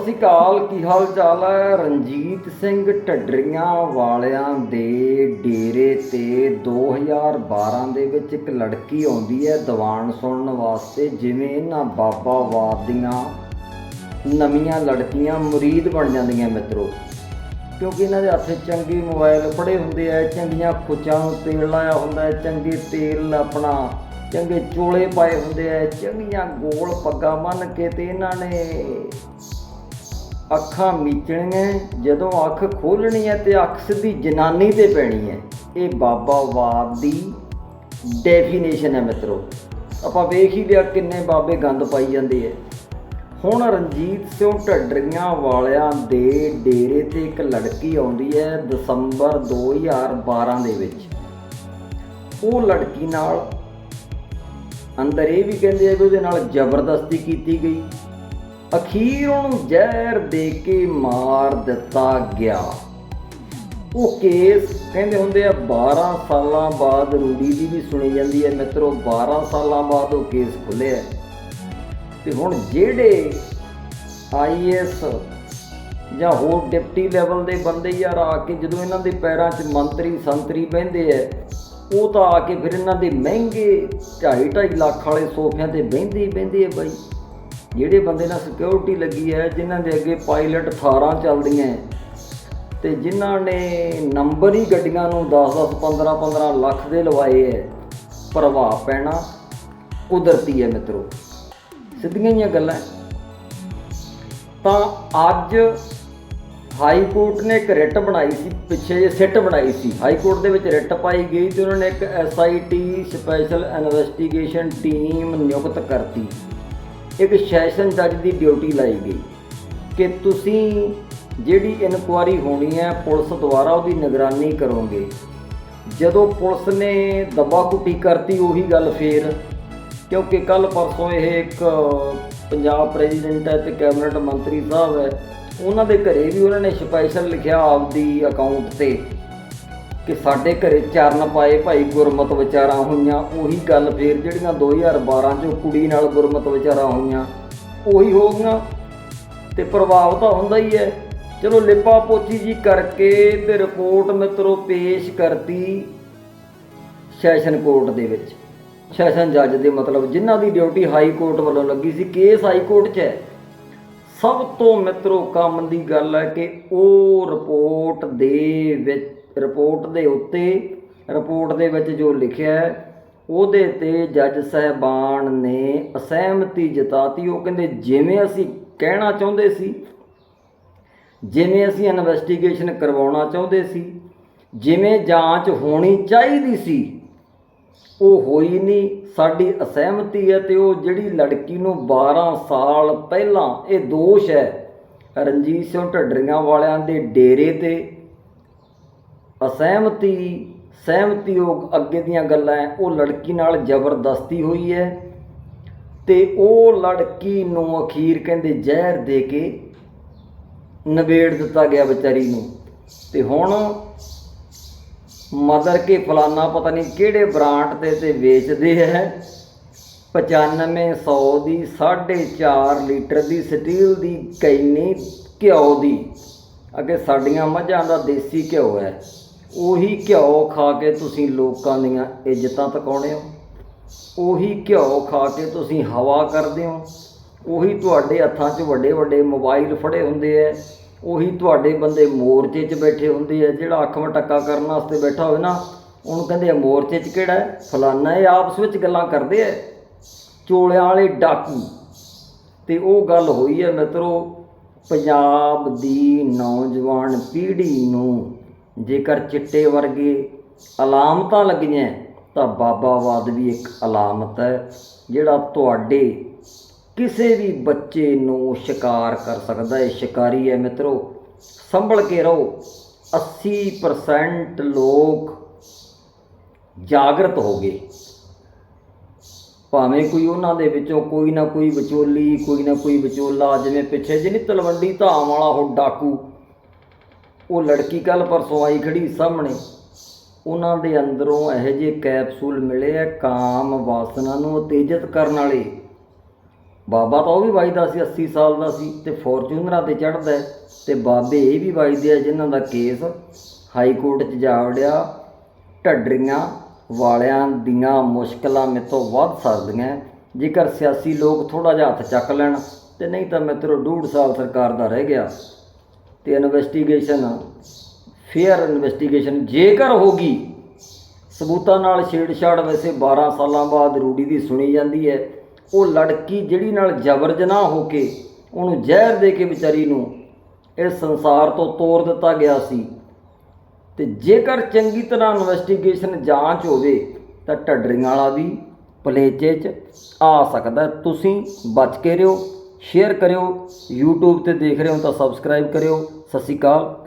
ਸਤਿ ਸ੍ਰੀ ਅਕਾਲ, ਕੀ ਹਾਲ ਚਾਲ ਹੈ? ਰਣਜੀਤ ਸਿੰਘ ਢੱਡਰੀਆਂ ਵਾਲਿਆਂ ਦੇ ਡੇਰੇ ਤੇ 2012 ਦੇ ਵਿੱਚ ਇੱਕ ਲੜਕੀ ਆਉਂਦੀ ਹੈ ਦੀਵਾਨ ਸੁਣਨ ਵਾਸਤੇ, ਜਿਵੇਂ ਇਹਨਾਂ ਬਾਬਾ ਵਾਦ ਦੀਆਂ ਨਵੀਆਂ ਲੜਕੀਆਂ ਮੁਰੀਦ ਬਣ ਜਾਂਦੀਆਂ ਮਿੱਤਰੋ। ਕਿਉਂਕਿ ਇਹਨਾਂ ਦੇ ਹੱਥੇ ਚੰਗੇ ਮੋਬਾਈਲ ਫੜੇ ਹੁੰਦੇ ਆ, ਚੰਗੀਆਂ ਖੁੱਚਾਂ ਨੂੰ ਤੇਲ ਲਾਇਆ ਹੁੰਦਾ ਹੈ, ਚੰਗੇ ਤੇਲ ਆਪਣਾ, ਚੰਗੇ ਚੋਲੇ ਪਾਏ ਹੁੰਦੇ ਆ, ਚੰਗੀਆਂ ਗੋਲ ਪੱਗਾਂ ਬੰਨ ਕੇ ਤੇ ਇਹਨਾਂ ਨੇ ਅੱਖਾਂ ਮੀਚਣੀਆਂ, ਜਦੋਂ ਅੱਖ ਖੋਲਣੀ ਹੈ ਤੇ ਅੱਖ ਸਿੱਧੀ ਜਨਾਨੀ ਤੇ ਪੈਣੀ ਹੈ। ਇਹ ਬਾਬਾਵਾਦ ਦੀ ਡੈਫੀਨੇਸ਼ਨ ਹੈ ਮਿੱਤਰੋ। ਆਪਾਂ ਵੇਖ ਹੀ ਲਿਆ ਕਿੰਨੇ ਬਾਬੇ ਗੰਦ ਪਾਈ ਜਾਂਦੇ ਆ। ਹੁਣ ਰਣਜੀਤ ਸਿੰਘ ਢੱਡਰੀਆਂ ਵਾਲਿਆਂ ਦੇ ਡੇਰੇ ਤੇ ਇੱਕ ਲੜਕੀ ਆਉਂਦੀ ਹੈ ਦਸੰਬਰ 2012 ਦੇ ਵਿੱਚ। ਉਹ ਲੜਕੀ ਨਾਲ ਅੰਦਰ ਇਹ ਵੀ ਕਹਿੰਦੇ ਆ ਕਿ ਉਹਦੇ ਨਾਲ ਜ਼ਬਰਦਸਤੀ ਕੀਤੀ ਗਈ। ਅਖੀਰ ਉਹਨੂੰ ਜ਼ਹਿਰ ਦੇ ਕੇ ਮਾਰ ਦਿੱਤਾ ਗਿਆ। ਉਹ ਕੇਸ ਕਹਿੰਦੇ ਹੁੰਦੇ ਆ 12 ਸਾਲਾਂ ਬਾਅਦ ਰੂੜੀ ਦੀ ਵੀ ਸੁਣੀ ਜਾਂਦੀ ਹੈ। ਮਿੱਤਰੋ 12 ਸਾਲਾਂ ਬਾਅਦ ਉਹ ਕੇਸ ਖੁੱਲਿਆ ਤੇ ਹੁਣ ਜਿਹੜੇ ਆਈਐਸ ਜਾਂ ਹੋਰ ਡਿਪਟੀ ਲੈਵਲ ਦੇ ਬੰਦੇ ਯਾਰ ਆ ਕੇ ਜਦੋਂ ਇਹਨਾਂ ਦੇ ਪੈਰਾਂ 'ਚ ਮੰਤਰੀ, ਸੰਤਰੀ ਬਹਿੰਦੇ ਐ ਉਹ ਤਾਂ ਆ ਕੇ ਫਿਰ ਇਹਨਾਂ ਦੇ ਮਹਿੰਗੇ 2.5 ਲੱਖ ਵਾਲੇ ਸੋਫਿਆਂ ਤੇ ਬਹਿੰਦੇ ਹੀ ਬਹਿੰਦੇ ਐ ਬਾਈ। ਜਿਹੜੇ ਬੰਦੇ ਨਾਲ ਸਿਕਿਉਰਿਟੀ ਲੱਗੀ ਹੈ ਜਿਨ੍ਹਾਂ ਦੇ ਅੱਗੇ ਪਾਇਲਟ 18 ਚੱਲਦੀਆਂ ਹੈ, ਤੇ ਜਿਨ੍ਹਾਂ ਨੇ ਨੰਬਰ ਹੀ ਗੱਡੀਆਂ ਨੂੰ 10-10 15-15 ਲੱਖ ਦੇ ਲਵਾਏ ਐ ਪ੍ਰਭਾਵ ਪੈਣਾ ਕੁਦਰਤੀ ਹੈ ਮਿੱਤਰੋ। ਸਿੱਧੀਆਂ ਹੀ ਗੱਲਾਂ ਤਾਂ ਅੱਜ ਹਾਈ ਕੋਰਟ ਨੇ ਇੱਕ ਰਿਟ ਬਣਾਈ ਸੀ ਪਿੱਛੇ ਜੇ ਸਿੱਟ ਬਣਾਈ ਸੀ। ਹਾਈ ਕੋਰਟ ਦੇ ਵਿੱਚ ਰਿਟ ਪਾਈ ਗਈ ਤੇ ਉਹਨਾਂ ਨੇ ਇੱਕ ਐਸਆਈਟੀ ਸਪੈਸ਼ਲ ਇਨਵੈਸਟੀਗੇਸ਼ਨ ਟੀਮ ਨਿਯੁਕਤ ਕਰਤੀ। ਇੱਕ ਸੈਸ਼ਨ ਜੱਜ ਦੀ ਡਿਊਟੀ ਲਾਈ ਗਈ ਕਿ ਤੁਸੀਂ ਜਿਹੜੀ ਇਨਕੁਆਰੀ ਹੋਣੀ ਹੈ, ਪੁਲਿਸ ਦੁਆਰਾ ਉਹਦੀ ਨਿਗਰਾਨੀ ਕਰੋਗੇ। ਜਦੋਂ ਪੁਲਿਸ ਨੇ ਦਬਾ ਕੁੱਟੀ ਕਰਤੀ, ਉਹੀ ਗੱਲ ਫੇਰ, ਕਿਉਂਕਿ ਕੱਲ ਪਰਸੋਂ ਇਹ ਇੱਕ ਪੰਜਾਬ ਪ੍ਰੈਜ਼ੀਡੈਂਟ ਹੈ ਤੇ ਕੈਬਨਿਟ ਮੰਤਰੀ ਸਾਹਿਬ ਹੈ, ਉਹਨਾਂ ਦੇ ਘਰੇ ਵੀ ਉਹਨਾਂ ਨੇ ਸਪੈਸ਼ਲ ਲਿਖਿਆ ਆਪਦੀ ਅਕਾਊਂਟ ਤੇ। ਕਿ ਸਾਡੇ ਘਰੇ ਚਰਨ ਪਾਏ ਭਾਈ ਗੁਰਮਤ ਵਿਚਾਰਾਂ ਹੋਈਆਂ, ਉਹੀ ਗੱਲ ਫੇਰ ਜਿਹੜੀਆਂ 2012 ਚ ਕੁੜੀ ਨਾਲ ਗੁਰਮਤ ਵਿਚਾਰਾਂ ਹੋਈਆਂ, ਉਹੀ ਹੋ ਗਈਆਂ। ਤੇ ਪ੍ਰਭਾਵ ਤਾਂ ਹੁੰਦਾ ਹੀ ਹੈ। ਚਲੋ ਲਿਪਾ ਪੋਚੀ ਜੀ ਕਰਕੇ ਤੇ ਰਿਪੋਰਟ ਮਿੱਤਰੋ ਪੇਸ਼ ਕਰਤੀ ਸੈਸ਼ਨ ਕੋਰਟ ਦੇ ਵਿੱਚ। ਸੈਸ਼ਨ ਜੱਜ ਦੇ ਮਤਲਬ ਜਿਨ੍ਹਾਂ ਦੀ ਡਿਊਟੀ ਹਾਈ ਕੋਰਟ ਵੱਲੋਂ ਲੱਗੀ ਸੀ, ਕੇਸ ਹਾਈ ਕੋਰਟ 'ਚ ਹੈ। ਸਭ ਤੋਂ ਮਿੱਤਰੋ ਕੰਮ ਦੀ ਗੱਲ ਹੈ ਕਿ ਉਹ ਰਿਪੋਰਟ ਦੇ ਵਿੱਚ ਰਿਪੋਰਟ ਦੇ ਉੱਤੇ, ਰਿਪੋਰਟ ਦੇ ਵਿੱਚ ਜੋ ਲਿਖਿਆ ਹੈ, ਉਹਦੇ ਤੇ ਜੱਜ ਸਹਿਬਾਨ ਨੇ ਅਸਹਿਮਤੀ ਜਤਾਤੀ। ਉਹ ਕਹਿੰਦੇ, ਜਿਵੇਂ ਅਸੀਂ ਕਹਿਣਾ ਚਾਹੁੰਦੇ ਸੀ, ਜਿਵੇਂ ਅਸੀਂ ਇਨਵੈਸਟੀਗੇਸ਼ਨ ਕਰਵਾਉਣਾ ਚਾਹੁੰਦੇ ਸੀ, ਜਿਵੇਂ ਜਾਂਚ ਹੋਣੀ ਚਾਹੀਦੀ ਸੀ, ਉਹ ਹੋਈ ਨਹੀਂ। ਸਾਡੀ ਅਸਹਿਮਤੀ ਹੈ ਤੇ ਉਹ ਜਿਹੜੀ ਲੜਕੀ ਨੂੰ 12 ਸਾਲ ਪਹਿਲਾਂ ਇਹ ਦੋਸ਼ ਹੈ, ਰਣਜੀਤ ਸਿੰਘ ਢੱਡਰੀਆਂ ਵਾਲਿਆਂ ਦੇ ਡੇਰੇ ਤੇ ਅਸਹਿਮਤੀ ਸਹਿਮਤੀਯੋਗ ਅੱਗੇ ਦੀਆਂ ਗੱਲਾਂ ਉਹ ਲੜਕੀ ਨਾਲ ਜ਼ਬਰਦਸਤੀ ਹੋਈ ਹੈ ਤੇ ਉਹ ਲੜਕੀ ਨੂੰ ਅਖੀਰ ਕਹਿੰਦੇ ਜ਼ਹਿਰ ਦੇ ਕੇ ਨਵੇੜ ਦਿੱਤਾ ਗਿਆ ਵਿਚਾਰੀ ਨੂੰ। ਤੇ ਹੁਣ ਮਦਰ ਕੇ ਫਲਾਨਾ ਪਤਾ ਨਹੀਂ ਕਿਹੜੇ ਬ੍ਰਾਂਡ ਤੇ ਤੇ ਵੇਚਦੇ ਹੈ। 9500 ਦੀ 4.5 ਲੀਟਰ ਦੀ, ਸਟੀਲ ਦੀ, ਕੈਨੀ ਘਿਓ ਦੀ। ਅੱਗੇ ਸਾਡੀਆਂ ਮੱਝਾਂ ਦਾ ਦੇਸੀ ਘਿਓ ਹੈ। ਉਹੀ ਘਿਓ ਖਾ ਕੇ ਤੁਸੀਂ ਲੋਕਾਂ ਦੀਆਂ ਇੱਜ਼ਤਾਂ ਤਕਾਉਣੇ ਹੋ। ਉਹੀ ਘਿਓ ਖਾ ਕੇ ਤੁਸੀਂ ਹਵਾ ਕਰਦੇ ਹੋ। ਉਹੀ ਤੁਹਾਡੇ ਹੱਥਾਂ 'ਚ ਵੱਡੇ ਵੱਡੇ ਮੋਬਾਈਲ ਫੜੇ ਹੁੰਦੇ ਐ। ਉਹੀ ਤੁਹਾਡੇ ਬੰਦੇ ਮੋਰਚੇ 'ਚ ਬੈਠੇ ਹੁੰਦੇ ਐ। ਜਿਹੜਾ ਅੱਖ ਮਟੱਕਾ ਕਰਨ ਵਾਸਤੇ ਬੈਠਾ ਹੋਵੇ ਨਾ, ਉਹਨੂੰ ਕਹਿੰਦੇ ਆ ਮੋਰਚੇ 'ਚ ਕਿਹੜਾ ਹੈ ਫਲਾਨਾ ਇਹ ਆਪਸ ਵਿੱਚ ਗੱਲਾਂ ਕਰਦੇ ਐ। ਚੋਲਿਆਂ ਵਾਲੇ ਡਾਕੂ। ਤੇ ਉਹ ਗੱਲ ਹੋਈ ਹੈ ਮਿੱਤਰੋ, ਪੰਜਾਬ ਦੀ ਨੌਜਵਾਨ ਪੀੜ੍ਹੀ ਨੂੰ। ਜੇਕਰ ਚਿੱਟੇ ਵਰਗੇ ਅਲਾਮਤਾਂ ਲੱਗੀਆਂ, ਤਾਂ ਬਾਬਾਵਾਦ ਵੀ ਇੱਕ ਅਲਾਮਤ ਹੈ, ਜਿਹੜਾ ਤੁਹਾਡੇ ਕਿਸੇ ਵੀ ਬੱਚੇ ਨੂੰ ਸ਼ਿਕਾਰ ਕਰ ਸਕਦਾ ਹੈ। ਸ਼ਿਕਾਰੀ ਹੈ ਮਿੱਤਰੋ, ਸੰਭਲ ਕੇ ਰਹੋ। 80% ਲੋਕ ਜਾਗਰਤ ਹੋ ਗਏ। ਭਾਵੇਂ ਕੋਈ ਉਹਨਾਂ ਦੇ ਵਿੱਚੋਂ ਕੋਈ ਨਾ ਕੋਈ ਵਿਚੋਲੀ, ਕੋਈ ਨਾ ਕੋਈ ਵਿਚੋਲਾ, ਜਿਵੇਂ ਪਿੱਛੇ ਜਿਹਨੀ ਤਲਵੰਡੀ ਧਾਮ ਵਾਲਾ ਉਹ ਡਾਕੂ ਉਹ ਲੜਕੀ ਕੱਲ ਪਰਸੋਂ ਆਈ ਖੜੀ ਸਾਹਮਣੇ। ਉਹਨਾਂ ਦੇ ਅੰਦਰੋਂ ਇਹੋ ਜਿਹੇ ਕੈਪਸੂਲ ਮਿਲੇ ਆ ਕਾਮ ਵਾਸਨਾ ਨੂੰ ਉਤੇਜਿਤ ਕਰਨ ਵਾਲੇ। ਬਾਬਾ ਤਾਂ ਉਹ ਵੀ ਵਜਦਾ ਸੀ 80 ਸਾਲ ਦਾ ਸੀ ਤੇ ਫੋਰਚੂਨਰਾਂ ਤੇ ਚੜ੍ਹਦਾ ਹੈ ਤੇ ਬਾਬੇ ਇਹ ਵੀ ਵੱਜਦੇ ਆ ਜਿਨ੍ਹਾਂ ਦਾ ਕੇਸ ਹਾਈ ਕੋਰਟ 'ਚ ਜਾ ਵੜਿਆ, ਢੱਡਰੀਆਂ ਵਾਲਿਆਂ ਦੀਆਂ ਮੁਸ਼ਕਲਾਂ ਮੇਤੋਂ ਵੱਧ ਸਕਦੀਆਂ ਜੇਕਰ ਸਿਆਸੀ ਲੋਕ ਥੋੜਾ ਜਿਹਾ ਹੱਥ ਚੱਕ ਲੈਣ ਤੇ ਨਹੀਂ ਤਾਂ ਮਿੱਤਰੋ ਡੂਢ ਸਾਲ ਸਰਕਾਰ ਦਾ ਰਹਿ ਗਿਆ। ਤੇ ਇਨਵੈਸਟੀਗੇਸ਼ਨ, ਫੇਅਰ ਇਨਵੈਸਟੀਗੇਸ਼ਨ ਜੇਕਰ ਹੋਗੀ, ਸਬੂਤਾਂ ਨਾਲ ਛੇੜਛਾੜ ਵੈਸੇ 12 ਸਾਲਾਂ ਬਾਅਦ ਰੂੜੀ ਦੀ ਸੁਣੀ ਜਾਂਦੀ ਹੈ। ਉਹ ਲੜਕੀ ਜਿਹੜੀ ਨਾਲ ਜਬਰ ਜਨਾਹ ਹੋ ਕੇ ਉਹਨੂੰ ਜ਼ਹਿਰ ਦੇ ਕੇ ਵਿਚਾਰੀ ਨੂੰ ਇਸ ਸੰਸਾਰ ਤੋਂ ਤੋੜ ਦਿੱਤਾ ਗਿਆ ਸੀ। ਤੇ ਜੇਕਰ ਚੰਗੀ ਤਰ੍ਹਾਂ ਇਨਵੈਸਟੀਗੇਸ਼ਨ ਜਾਂਚ ਹੋਵੇ, ਤਾਂ ਢੱਡਰੀਆਂ ਵਾਲਾ ਵੀ ਪਲੇਚੇ 'ਚ ਆ ਸਕਦਾ ਤੁਸੀਂ ਬਚ ਕੇ ਰਹੋ। ਸ਼ੇਅਰ ਕਰਿਓ YouTube ਤੇ ਦੇਖ ਰਹੇ ਹੋ ਤਾਂ ਸਬਸਕ੍ਰਾਈਬ ਕਰਿਓ। ਸਤਿ ਸ਼੍ਰੀ ਅਕਾਲ।